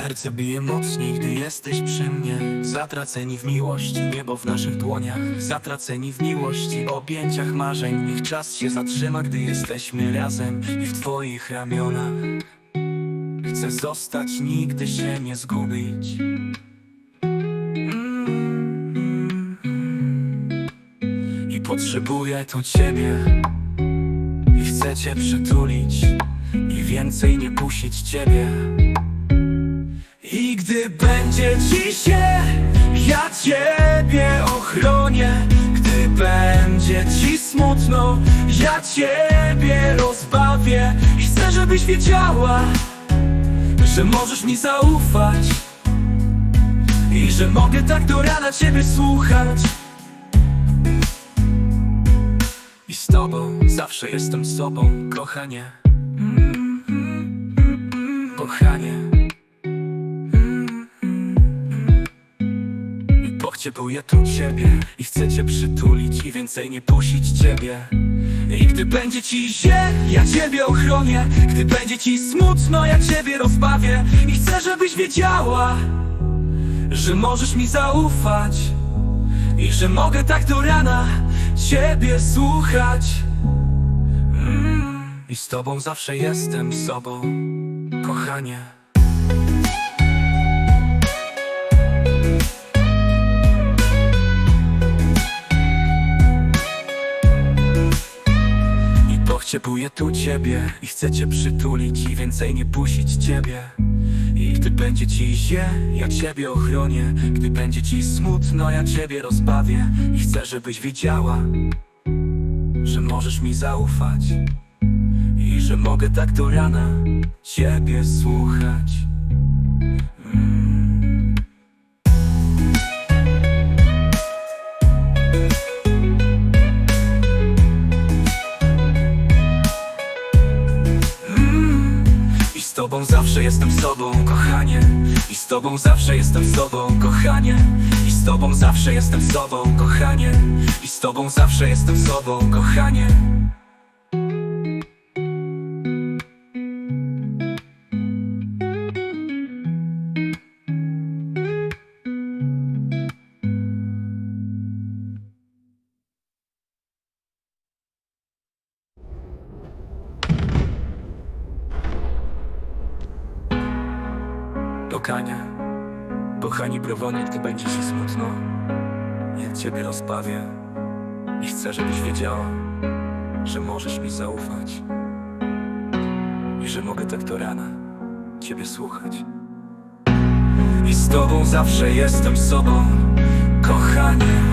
Serce bije mocniej, gdy jesteś przy mnie. Zatraceni w miłości, niebo w naszych dłoniach. Zatraceni w miłości, objęciach marzeń. Niech czas się zatrzyma, gdy jesteśmy razem I w twoich ramionach. Chcę zostać, nigdy się nie zgubić. Mm. I potrzebuję tu ciebie. I chcę cię przytulić. I więcej nie puścić ciebie gdy będzie ci się Ja ciebie ochronię. Gdy będzie ci smutno Ja ciebie rozbawię. I chcę żebyś wiedziała Że możesz mi zaufać. I że mogę tak do rana ciebie słuchać. I z tobą zawsze jestem sobą, kochanie. Mm, mm, mm, mm, Kochanie mm. I potrzebuję tu ciebie I chcę cię przytulić i więcej nie puścić ciebie. I gdy będzie ci źle, ja ciebie ochronię. Gdy będzie ci smutno, ja ciebie rozbawię. I chcę, żebyś wiedziała Że możesz mi zaufać. I że mogę tak do rana Ciebie słuchać. Mm. I z tobą zawsze jestem sobą Kochanie potrzebuję tu ciebie I chcę cię przytulić i więcej nie puścić ciebie. I gdy będzie ci źle, ja ciebie ochronię. Gdy będzie ci smutno, ja ciebie rozbawię. I chcę, żebyś wiedziała Że możesz mi zaufać. I że mogę tak do rana Ciebie słuchać tobą zawsze jestem sobą, kochanie. I z tobą zawsze jestem sobą, kochanie. I z tobą zawsze jestem sobą, kochanie. I z tobą zawsze jestem sobą, kochanie Kochanie, kochani browony, gdy będzie ci smutno. Ja ciebie rozbawię I chcę, żebyś wiedziała Że możesz mi zaufać. I że mogę tak do rana Ciebie słuchać. I z tobą zawsze jestem sobą Kochanie